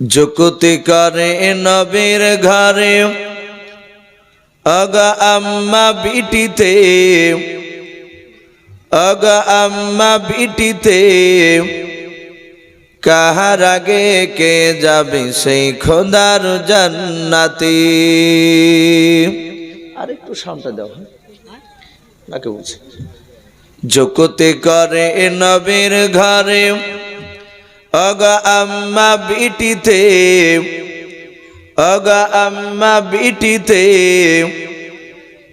যুকুতি করে নবীর ঘরে। অগা আম্মা বিটিতে অগা আম্মা বিটিতে কাহার আগে কে যাবে সেই খোদার জান্নাতি? আরেকটু সামটা দাও নাকে বলছি। যুকুতি করে নবীর ঘরে অগা আম্মা বিটিতে অগা আম্মা বিটিতে,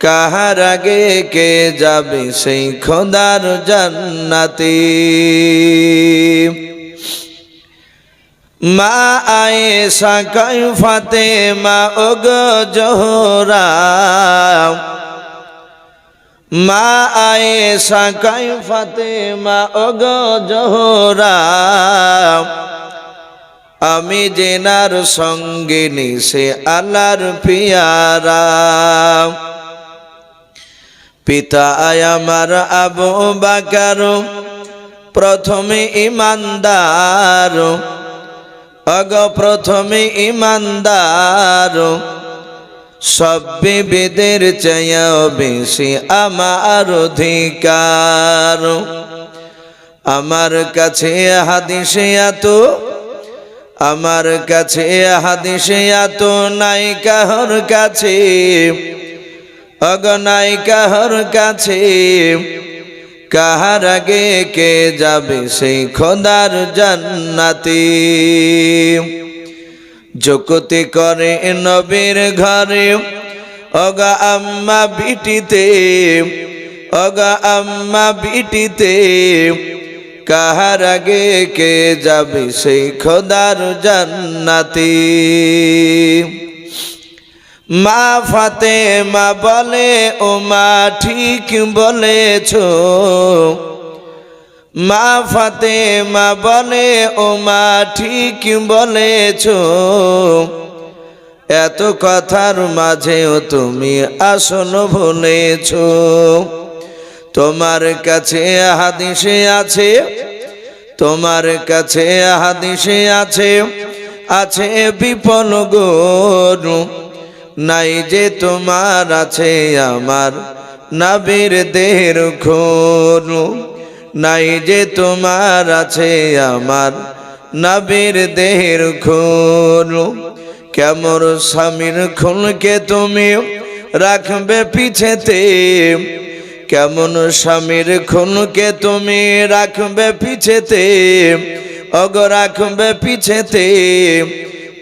কাহার আগে কে যাবে সেই খোদার জান্নাতে? মা আয়েশা কাই ফাতে মা ওগ জোহরা মা আয়েশা ফাতে মা ওগ জোহরা, আমি জেনার সঙ্গিনী, সে আল্লাহর পিয়ারা। পিতা আমার আবু বাকার, প্রথমে ইমানদার অগ প্রথমে ইমানদার। সব বিবেদের চেয়েও বেশি আমার অধিকার। আমার কাছে হাদিসে এত, আমার কাছে হাদিসে এত নাই কাহর কাছে অগনাই কাহর কাছে। কাহার আগে কে যাবে সেই খোদার জান্নাতি। জগতে করে নবীর ঘরে অগা আম্মা বিটিতে অগা আম্মা বিটিতে, কাহার আগে কে যাবে সেই খোদার জান্নাতি? মা ফাতে মা বলে ও মা ঠিক বলেছ মা ফাতে মা বলে, ও মা, ঠিক বলেছ। এত কথার মাঝেও তুমি আসন ভুলেছ তোমার কাছে হাদিসে আছে, তোমার কাছে হাদিসে আছে আছে বিপন গরু। নাই যে তোমার, আছে আমার নাবির দেহের খোরু। নাই যে তোমার আছে আমার নাবির দেহের খোরু কেমন স্বামীর খুনকে তুমি রাখবে পিছেতে? কেমন স্বামীর খুনকে তুমি রাখবে পিছেতে? অগ রাখবে পিছেতে?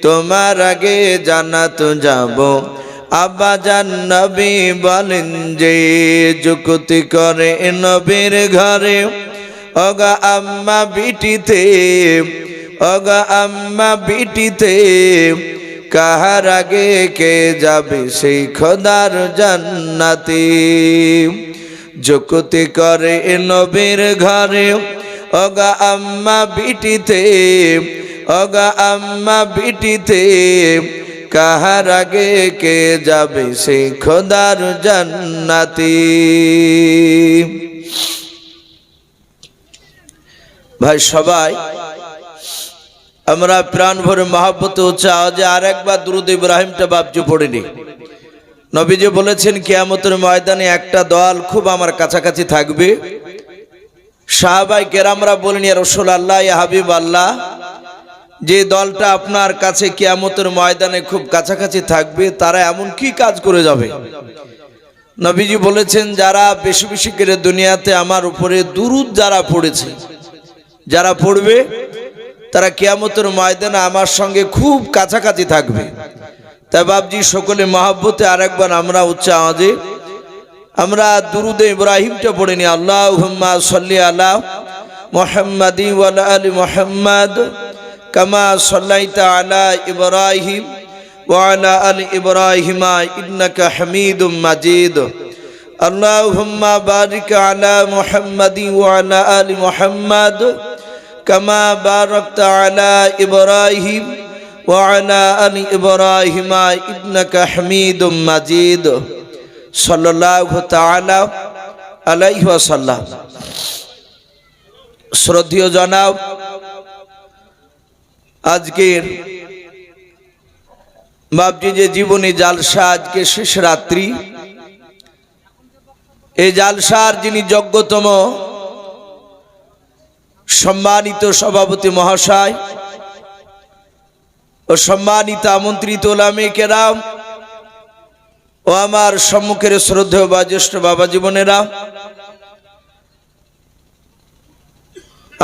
তোমার আগে জানাত যাব। আব্বা জান নবী বলেন যে যুক্তি করে নবীর ঘরে অগা আম্মা বিটিতে অগা আম্মা বিটিতে, কাহার আগে কে যাবে সেই খোদার জান্নাতি? যুক্তি করে নবীর ঘরে অগা আম্মা বিটিতে অগা আম্মা বিটিতে কাহার আগে কে যাবে? সেই খোদার জান্নাতি। ভাই, সবাই, আমরা প্রাণ ভরে মহাব্বত হচ্ছে আওয়াজে আর একবার দুরুদ ইব্রাহিমটা বাবজু পড়িনি। নবীজি বলেছেন, কেয়ামতের ময়দানে একটা দল খুব আমার কাছাকাছি থাকবে। সাহাবাই কেরামরা বলেন রসুল আল্লাহ হাবিব আল্লাহ। যে দলটা আপনার কাছে কিয়ামতের ময়দানে খুব কাছাকাছি থাকবে, তারা এমন কি কাজ করে যাবে? নবীজি বলেছেন, যারা বেশি বেশি করে দুনিয়াতে আমার উপরে দুরুদ যারা পড়েছে, যারা পড়বে, তারা কিয়ামতের ময়দানে আমার সঙ্গে খুব কাছাকাছি থাকবে। তাই বাবজি সকলে মহাব্বতে আরেকবার আমরা উচ্চ আওয়াজে আমরা দুরুদে ইব্রাহিমটা পড়ে নি আল্লাহ সাল্লি আল্লাহ মোহাম্মদ আলী মোহাম্মদ। كما صليت على إبراهيم وعلى آل إبراهيم إنك حميد مجيد اللهم بارك على محمد وعلى آل محمد كما باركت على إبراهيم وعلى آل إبراهيم إنك حميد مجيد صلى الله تعالى عليه وسلم শ্রদ্ধীয় জনাব আজকের বাপজি যে জীবনী জালসা আজকে শেষ রাত্রি এই জালসার যিনি যোগ্যতম সম্মানিত সভাপতি মহাশয় ও সম্মানিত আমন্ত্রিত ওলামে কেরাম ও আমার সম্মুখের শ্রদ্ধেয় বা জ্যেষ্ঠ বাবা জীবনেরা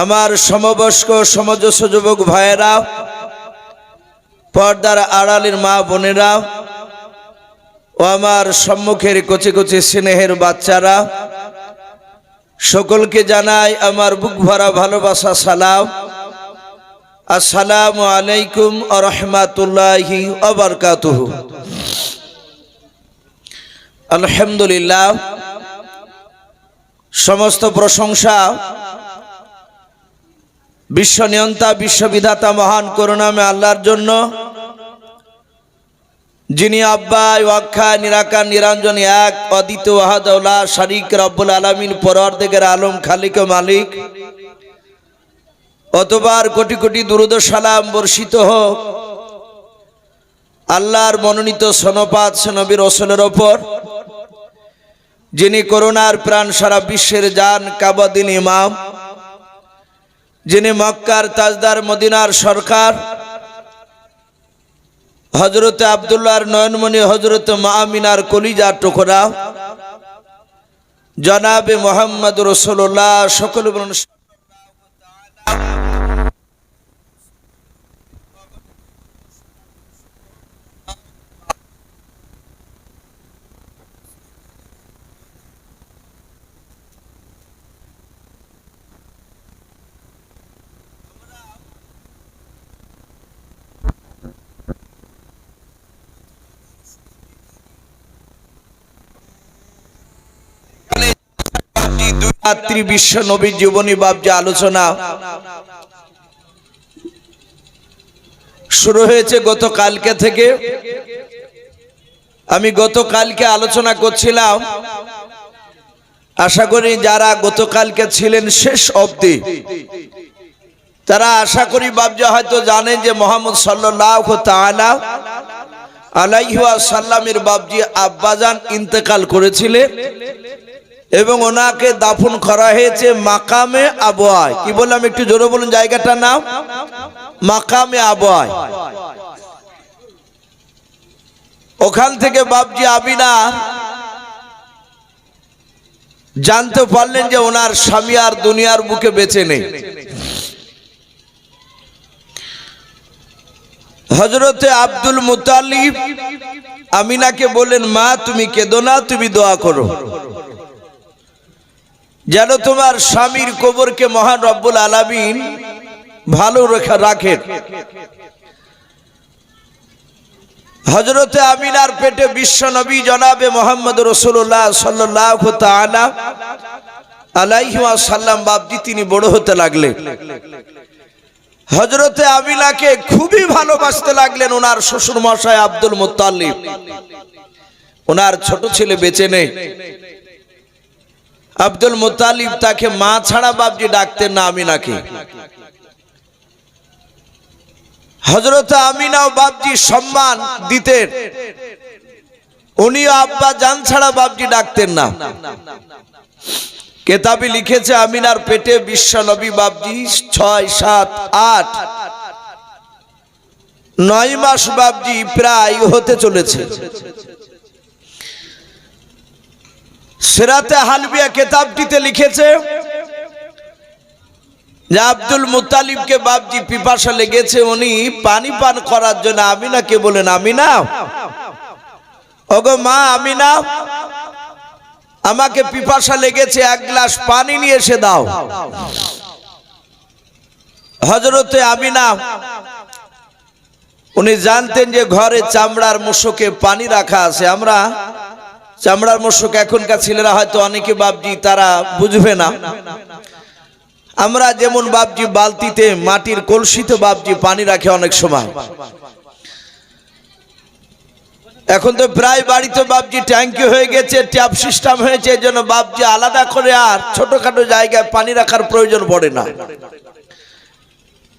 আমার সমবয়স্ক সমজস্ব যুবক ভাইয়েরা, পর্দার আড়ালের মা বোনেরা, ও আমার সম্মুখের কচি কচি স্নেহের বাচ্চারা, সকলকে জানাই আমার বুক ভরা ভালোবাসা, সালাম। আসসালামু আলাইকুম আ রহমাতুল্লাহি আবরকাতুহু আলহামদুলিল্লাহ, সমস্ত প্রশংসা বিশ্ব নিয়ন্তা বিশ্ববিধাতা মহান করুণামে আল্লাহর জন্য। যিনি আব্বা ওয়াক্ষা নিরাকার, নিরঞ্জন, এক অদিত ওয়াহাদৌলা শারিক, রব্বুল আলমিন, পরওয়ারদেগের আলম, খালিক মালিক। অতবার কোটি কোটি দুরুদ সালাম বর্ষিত হোক। আল্লাহর মনোনীত সনপাত নবীর রসলের ওপর। যিনি করোনার প্রাণ সারা বিশ্বের যান কাবাদিন ইমাম। যিনি মক্কার তাজদার মদিনার সরকার হজরত আবদুল্লাহর নয়নমণি হজরত মামিনার কলিজা টুকরা, জনাবে মোহাম্মদ রসোল্লাহ সকল বলুন রাত্রি বিশ্ব নবী জীবনী বাবজা আলোচনা শুরু হয়েছে গতকালকে থেকে। আমি গতকালকে আলোচনা করছিলাম। আশা করি যারা গতকালকে ছিলেন শেষ অবধি, তারা আশা করি বাবজা হয়তো জানেন যে মোহাম্মদ সাল্লাহ তাআলা আলাইহুয়া সাল্লামের বাবজি আব্বাজান ইন্তেকাল করেছিলেন। এবং ওনাকে দাফন করা হয়েছে মাকামে আবহায় কি বললাম একটু জোরে বলুন জায়গাটার নাম? মাকামে আবহায় ওখান থেকে বাবজি আবিনা জানতে পারলেন যে ওনার স্বামী আর দুনিয়ার বুকে বেঁচে নেই। হজরতে আব্দুল মুতালিব আমিনাকে বললেন, মা, তুমি কেঁদো না, তুমি দোয়া করো। যেন তোমার স্বামীর কবরকে মহান রব্বুল আলামিন ভালো রেখা রাখেন। হজরতে আমিনার পেটে বিশ্ব নবী জনাবে মোহাম্মদ রসুল্লাহ সাল্লাহ আলাইহি সাল্লাম বাবজি তিনি বড় হতে লাগলেন। হজরতে আমিনাকে খুবই ভালোবাসতে লাগলেন ওনার শ্বশুর মশাই আব্দুল মুতাল্লিব ওনার ছোট ছেলে বেঁচে নেই। আব্দুল মুতালিব তাকে মা ছাড়া বাবজি ডাকতেন না আমিনাকে হজরত আমিনাও বাবজি সম্মান দিতেন। উনিও আব্বা জান ছাড়া বাবজি ডাকতেন না। কেতাবি লিখেছে, আমিনার পেটে বিশ্ব নবী বাবজি ছয়, সাত, আট, নয় মাস বাবজি প্রায় হতে চলেছে। সেরাতে হালবিয়া কেতাবটিতে লিখেছে যে আব্দুল মুতালিবকে বাবজি পিপাসা লেগেছে, উনি পানি পান করার জন্য আমিনাকে বলেন আমিনা, ওগো মা, আমিনা, আমাকে পিপাসা লেগেছে, এক গ্লাস পানি নিয়ে এসে দাও। হজরতে আমিনা, উনি জানতেন যে ঘরে চামড়ার মুশোকে পানি রাখা আছে, আমরা চামড়ার মশক এখনকার ছেলেরা হয়তো অনেকে বাবজি তারা বুঝবে না। আমরা যেমন বাবজি বালতিতে মাটির কলসিতে বাবজি পানি রাখে অনেক সময়। এখন তো প্রায় বাড়িতে বাবজি ট্যাঙ্কি হয়ে গেছে, ট্যাপ সিস্টেম হয়েছে, এই জন্য বাবজি আলাদা করে আর ছোটখাটো জায়গায় পানি রাখার প্রয়োজন পড়ে না।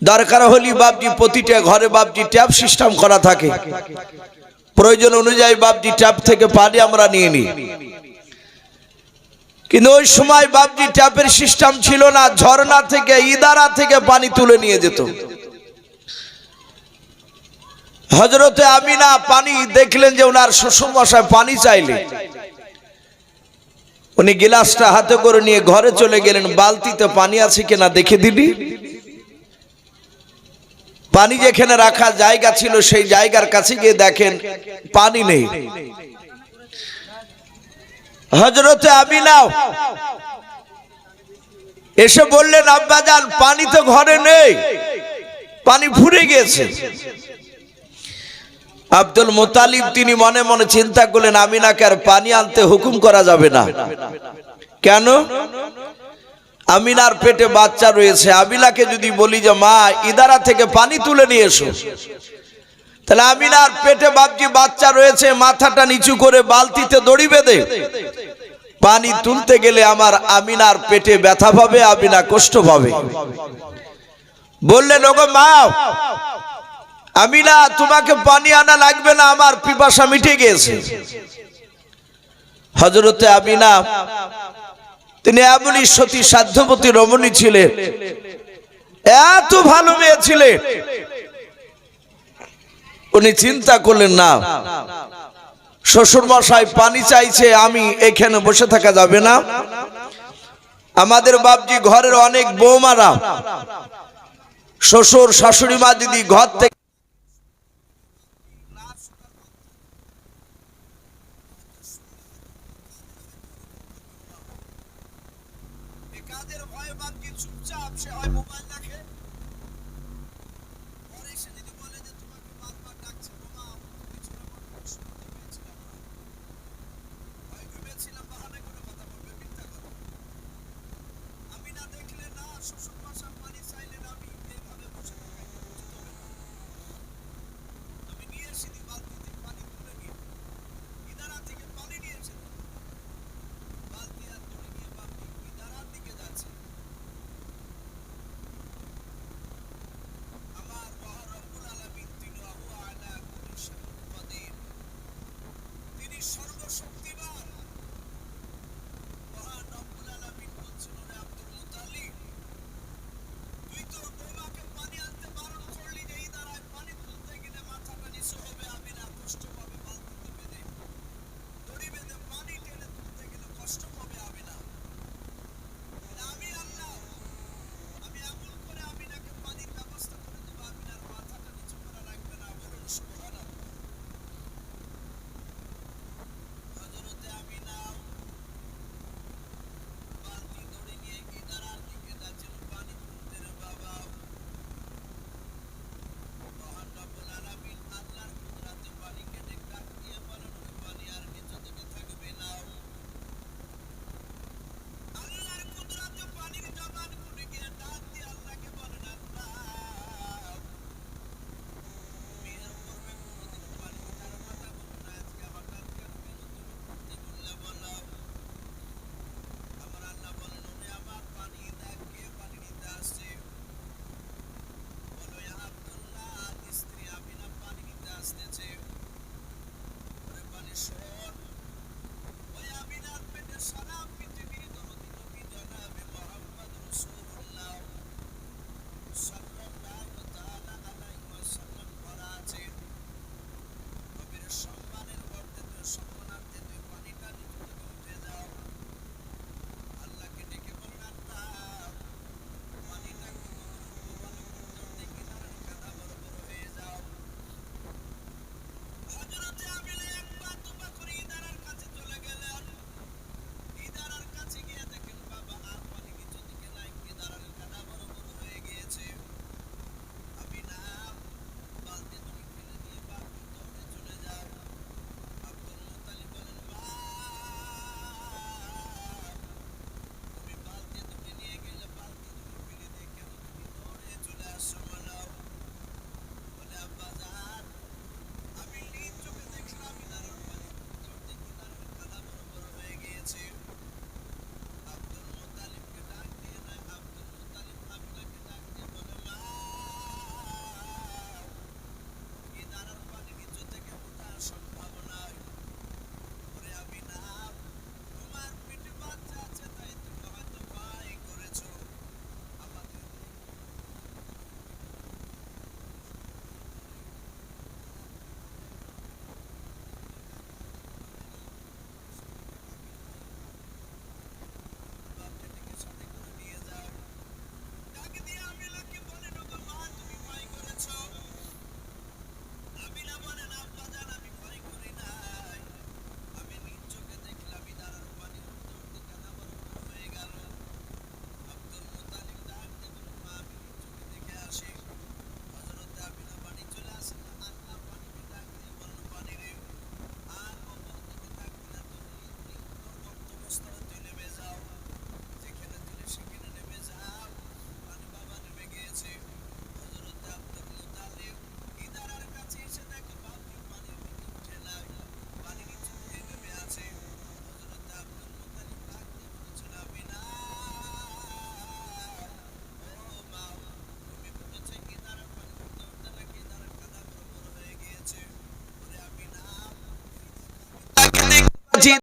দরকার হলি বাপজি প্রতিটা ঘরে বাপজি ট্যাপ সিস্টেম করা থাকে। প্রয়োজন অনুযায়ী বাপজি ট্যাপ থেকে পানি আমরা নিয়ে নিই। কিন্তু ওই সময় বাপজি ট্যাপের সিস্টেম ছিল না, ঝর্ণা থেকে, ইদারা থেকে পানি তুলে নিয়ে যেত। হজরতে আমিনা পানি দেখলেন যে ওনার শ্বশুর মশাই পানি চাইলে। উনি গিলাসটা হাতে করে নিয়ে ঘরে চলে গেলেন, বালতিতে পানি আছে কিনা দেখে দিলি? পানি যেখানে রাখা জায়গা ছিল, সেই জায়গার কাছে গিয়ে দেখেন পানি নেই। হজরতে আমিনাও এসে বললেন আব্বাজান পানি তো ঘরে নেই। পানি ফুরে গেছে। আব্দুল মোতালিব তিনি মনে মনে চিন্তা করলেন, আমিনাকে আর পানি আনতে হুকুম করা যাবে না। কেন? আমিনার পেটে বাচ্চা রয়েছে। আমিনাকে যদি বলি যে, মা, ইদারা থেকে পানি তুলে নিয়ে এসো। তাহলে আমিনার পেটে বাপজি বাচ্চা রয়েছে, মাথাটা নিচু করে বালতিতে দড়ি বেঁধে পানি তুলতে গেলে আমার আমিনার পেটে ব্যথা পাবে, আমিনা কষ্ট পাবে। বললেন, ওগো মা, আমিনা, তোমাকে পানি আনা লাগবে না, আমার পিপাসা মিটে গিয়েছে হজরতে আমিনা তিনি এমনই সতী সাধ্যবতী রমণী ছিলেন। এত ভালো মেয়ে ছিলেন। উনি চিন্তা করলেন, না শ্বশুর মশাই পানি চাইছে, আমি এখানে বসে থাকা যাবে না। আমাদের বাপজি ঘরের অনেক বৌমারা, শ্বশুর, শাশুড়ি মা দিদি ঘর থেকে آقای مبلغ